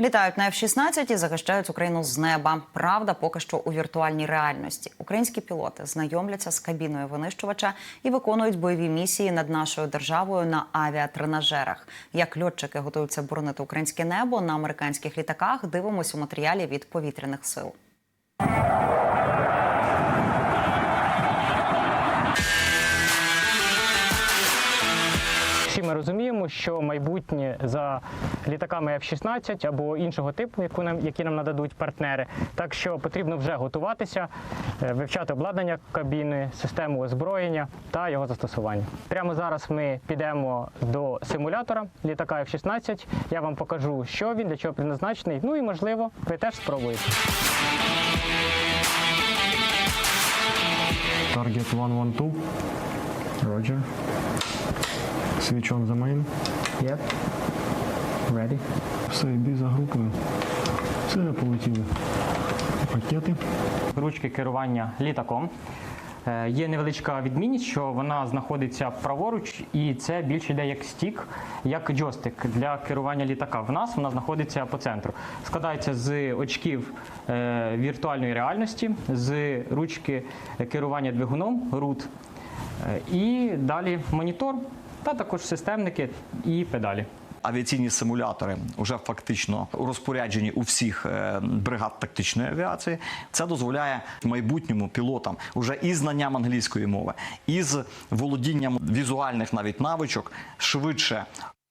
Літають на F-16 і захищають Україну з неба. Правда, поки що у віртуальній реальності. Українські пілоти знайомляться з кабіною винищувача і виконують бойові місії над нашою державою на авіатренажерах. Як льотчики готуються боронити українське небо на американських літаках, дивимось у матеріалі від повітряних сил. Розуміємо, що майбутнє за літаками F-16 або іншого типу, яку нам, які нам нададуть партнери. Так що потрібно вже готуватися, е, вивчати обладнання кабіни, систему озброєння та його застосування. Прямо зараз ми підемо до симулятора літака F-16. Я вам покажу, що він, для чого призначений. Ну і можливо, ви теж спробуєте. Target 112. Roger. Switch on the main. Yep. Ready. Все, йди за групою. Все, полетіли. Пакети. ручки керування літаком. Е, Є невеличка відмінність, що вона знаходиться праворуч, і це більше йде як стік, як джойстик для керування літака. В нас вона знаходиться по центру. Складається з очків е, віртуальної реальності, з ручки керування двигуном, рут, е, і далі монітор, та також системники і педалі. Авіаційні симулятори вже фактично розпоряджені у всіх е, бригад тактичної авіації. Це дозволяє майбутньому пілотам уже із знанням англійської мови, із володінням візуальних навіть навичок швидше.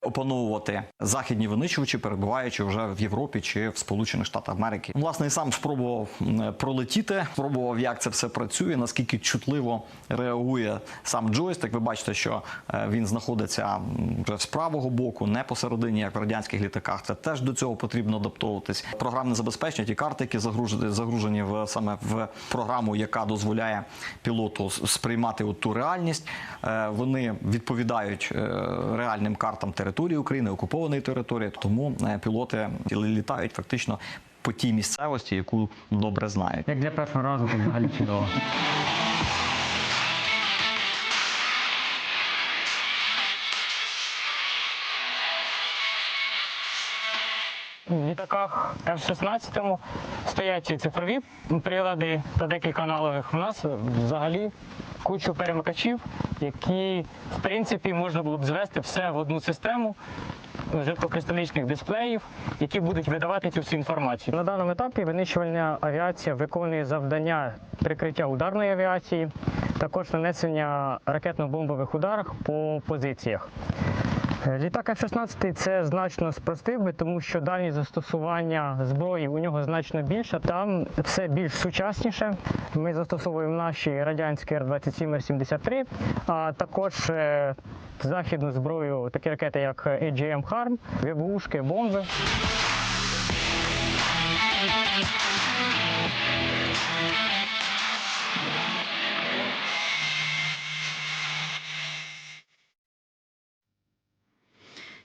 Опановувати західні винищувачі, перебуваючи вже в Європі чи в Сполучених Штатах Америки. Власне, і сам спробував пролетіти, спробував, як це все працює, наскільки чутливо реагує сам джойстик. Ви бачите, що е, він знаходиться вже з правого боку, не посередині, як в радянських літаках. Це теж до цього потрібно адаптовуватись. Програмне забезпечення, ті карти, які загружені, в саме в програму, яка дозволяє пілоту сприймати от ту реальність. е, Вони відповідають е, реальним картам території України, окупованої території. Тому е, пілоти літають фактично по тій місцевості, яку добре знають. Як для першого разу, взагалі чудово. В літаках F-16 стоять цифрові прилади та декілька аналогових. У нас взагалі кучу перемикачів, які в принципі можна було б звести все в одну систему жидкокристалічних дисплеїв, які будуть видавати цю всю інформацію. На даному етапі винищувальна авіація виконує завдання прикриття ударної авіації, також нанесення ракетно-бомбових ударів по позиціях. Літак F-16 це значно спростив би, тому що дальність застосування зброї у нього значно більша. Там все більш сучасніше. Ми застосовуємо наші радянські Р-27 Р-73, а також е, західну зброю, такі ракети, як AGM Harm, ВБУшки, бомби.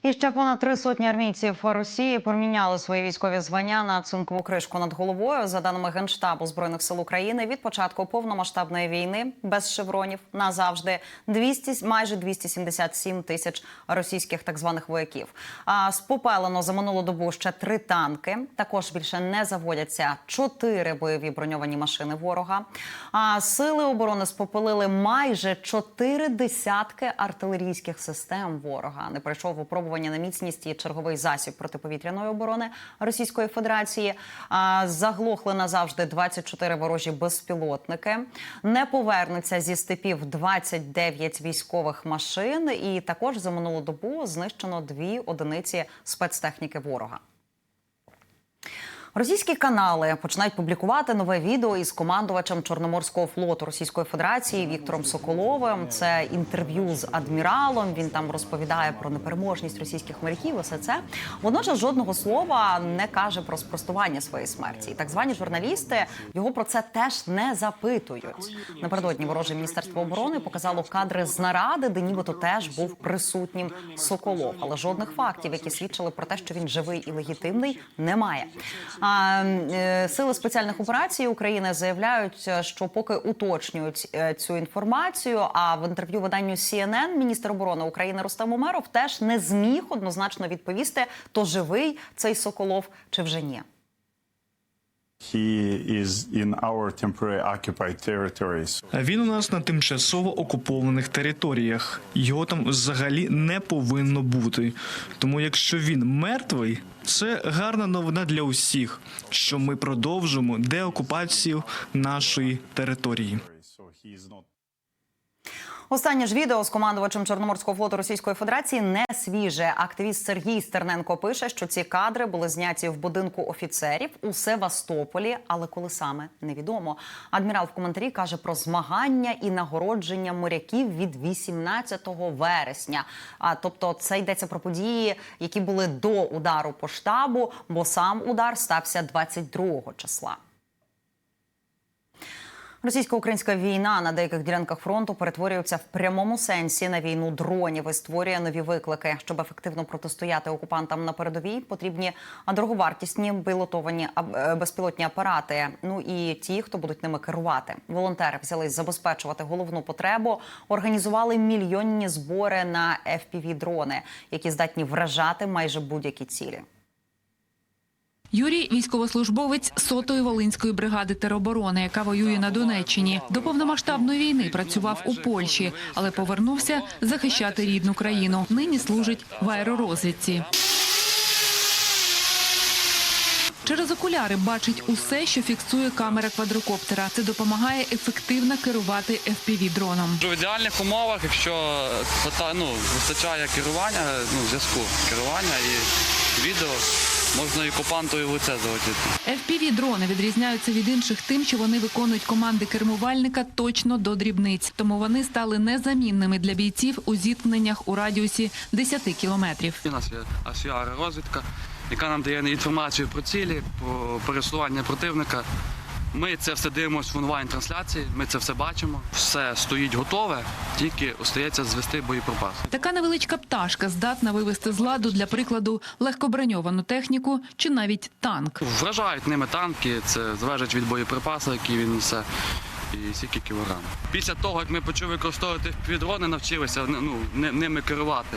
І ще понад три сотні армійців Росії поміняли свої військові звання на цинкову кришку над головою. За даними генштабу збройних сил України, від початку повномасштабної війни без шевронів назавжди 200, майже 277 тисяч російських так званих вояків. А спопелено за минулу добу ще три танки. Також більше не заводяться чотири бойові броньовані машини ворога. А сили оборони спопелили майже чотири десятки артилерійських систем ворога. Не пройшов випробування на міцність і черговий засіб протиповітряної оборони Російської Федерації. А, заглохли назавжди 24 ворожі безпілотники. Не повернуться зі степів 29 військових машин. І також за минулу добу знищено дві одиниці спецтехніки ворога. Російські канали починають публікувати нове відео із командувачем Чорноморського флоту Російської Федерації Віктором Соколовим. Це інтерв'ю з адміралом. Він там розповідає про непереможність російських моряків. Усе це водночас жодного слова не каже про спростування своєї смерті. Так звані журналісти його про це теж не запитують. Напередодні вороже міністерство оборони показало кадри з наради, де нібито теж був присутнім Соколов, але жодних фактів, які свідчили про те, що він живий і легітимний, немає. Е, сили спеціальних операцій України заявляють, е, що поки уточнюють е, цю інформацію. А в інтерв'ю виданню CNN міністр оборони України Рустам Умеров теж не зміг однозначно відповісти, то живий цей Соколов чи вже ні. Він у нас на тимчасово окупованих територіях. Його там взагалі не повинно бути. Тому, якщо він мертвий, це гарна новина для усіх, що ми продовжимо деокупацію нашої території. Останнє ж відео з командувачем Чорноморського флоту Російської Федерації не свіже. Активіст Сергій Стерненко пише, що ці кадри були зняті в будинку офіцерів у Севастополі, але коли саме невідомо. Адмірал в коментарі каже про змагання і нагородження моряків від 18 вересня. А тобто, це йдеться про події, які були до удару по штабу, бо сам удар стався 22 числа. Російсько-українська війна на деяких ділянках фронту перетворюється в прямому сенсі на війну дронів і створює нові виклики. Щоб ефективно протистояти окупантам на передовій, потрібні дороговартісні пілотовані е, безпілотні апарати. Ну і ті, хто будуть ними керувати. Волонтери взялись забезпечувати головну потребу, організували мільйонні збори на fpv дрони, які здатні вражати майже будь-які цілі. Юрій військовослужбовець сотої волинської бригади тероборони, яка воює на Донеччині. До повномасштабної війни працював у Польщі, але повернувся захищати рідну країну. Нині служить в аеророзвідці. Через окуляри бачить усе, що фіксує камера квадрокоптера. Це допомагає ефективно керувати fpv дроном В ідеальних умовах, якщо ну, вистачає керування, ну, зв'язку керування і відео, можна і окупанту і в лице залетіти. fpv дрони відрізняються від інших тим, що вони виконують команди кермувальника точно до дрібниць. Тому вони стали незамінними для бійців у зіткненнях у радіусі 10 кілометрів. У нас є асіар розвідка, яка нам дає інформацію про цілі, про пересування противника. Ми це все дивимося в онлайн-трансляції, ми це все бачимо. Все стоїть готове, тільки остається звести боєприпас. Така невеличка пташка здатна вивести з ладу для прикладу легкоброньовану техніку чи навіть танк. Вражають ними танки, це залежить від боєприпасу, який він несе. І скільки кілограм. Після того, як ми почали використовувати дрони, навчилися ну, ними керувати.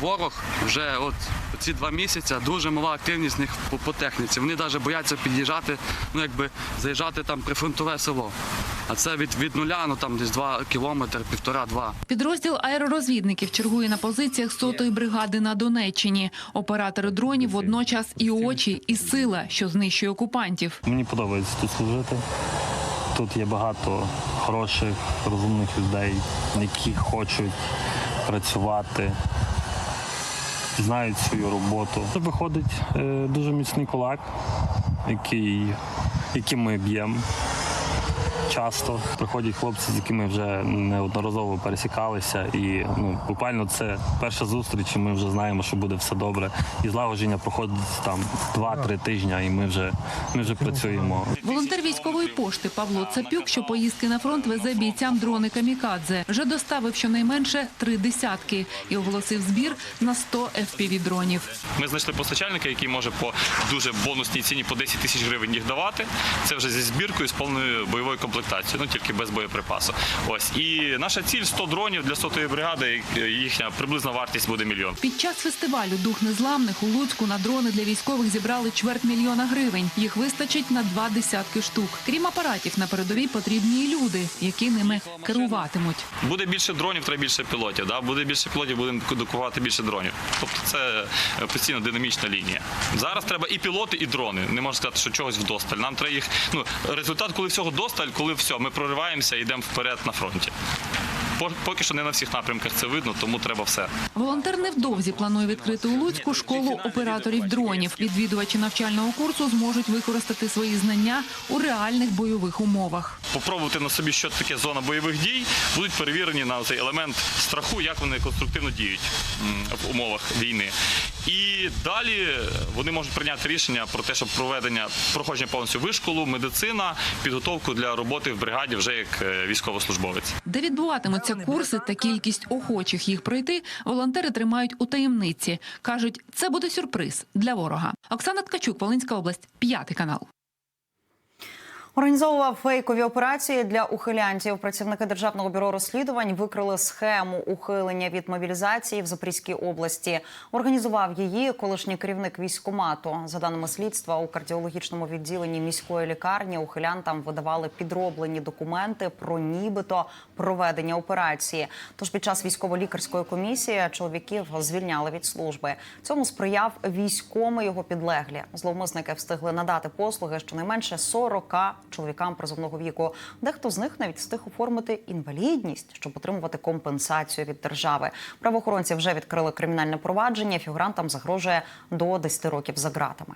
Ворог вже от ці два місяці дуже мала активність в них по, по техніці. Вони навіть бояться під'їжджати, ну якби заїжджати там прифронтове село. А це від, від нуля, ну там десь два кілометри, півтора-два. Підрозділ аеророзвідників чергує на позиціях сотої бригади на Донеччині. Оператори дронів водночас і очі, і сила, що знищує окупантів. Мені подобається тут служити. Тут є багато хороших, розумних людей, які хочуть працювати, знають свою роботу. Виходить е, дуже міцний кулак, який, яким ми б'ємо. Часто приходять хлопці, з якими вже неодноразово пересікалися, і ну буквально це перша зустріч, і ми вже знаємо, що буде все добре. І злагодження проходить там 2-3 тижні, і ми вже ми вже працюємо. Волонтер військової пошти Павло Цапюк, що поїздки на фронт везе бійцям дрони камікадзе, вже доставив щонайменше три десятки і оголосив збір на 100 fpv дронів. Ми знайшли постачальника, який може по дуже бонусній ціні по 10 тисяч гривень їх давати. Це вже зі збіркою з повною бойовою комплектацією, ну тільки без боєприпасу. Ось і наша ціль 100 дронів для сотої бригади. Їхня приблизна вартість буде мільйон. Під час фестивалю Дух незламних у Луцьку на дрони для військових зібрали чверть мільйона гривень. Їх вистачить на два десятки штук. Крім апаратів, на передовій потрібні і люди, які ними керуватимуть. Буде більше дронів, треба більше пілотів. Да? Буде більше пілотів, будемо докувати більше дронів. Тобто це е, постійно динамічна лінія. Зараз треба і пілоти, і дрони. Не можна сказати, що чогось вдосталь. Нам треба їх. Ну результат, коли всього досталь, коли все, ми прориваємося і йдемо вперед на фронті. По- Поки що не на всіх напрямках це видно, тому треба все. Волонтер невдовзі планує відкрити у Луцьку школу операторів дронів. Відвідувачі навчального курсу зможуть використати свої знання у реальних бойових умовах. попробувати на собі, що таке зона бойових дій, будуть перевірені на цей елемент страху, як вони конструктивно діють в умовах війни. І далі вони можуть прийняти рішення про те, щоб проведення проходження повністю вишколу, медицина, підготовку для роботи в бригаді вже як е, військовослужбовець. Де відбуватимуться курси та кількість охочих їх пройти, волонтери тримають у таємниці. Кажуть, це буде сюрприз для ворога. Оксана Ткачук, Волинська область, п'ятий канал. Організовував фейкові операції для ухилянтів. Працівники державного бюро розслідувань викрили схему ухилення від мобілізації в Запорізькій області. Організував її колишній керівник військкомату. За даними слідства, у кардіологічному відділенні міської лікарні ухилянтам видавали підроблені документи про нібито проведення операції. Тож під час військово-лікарської комісії чоловіків звільняли від служби. Цьому сприяв військомий його підлеглі. Зловмисники встигли надати послуги щонайменше 40 чоловікам призовного віку. Дехто з них навіть встиг оформити інвалідність, щоб отримувати компенсацію від держави. Правоохоронці вже відкрили кримінальне провадження. Фігурантам загрожує до 10 років за ґратами.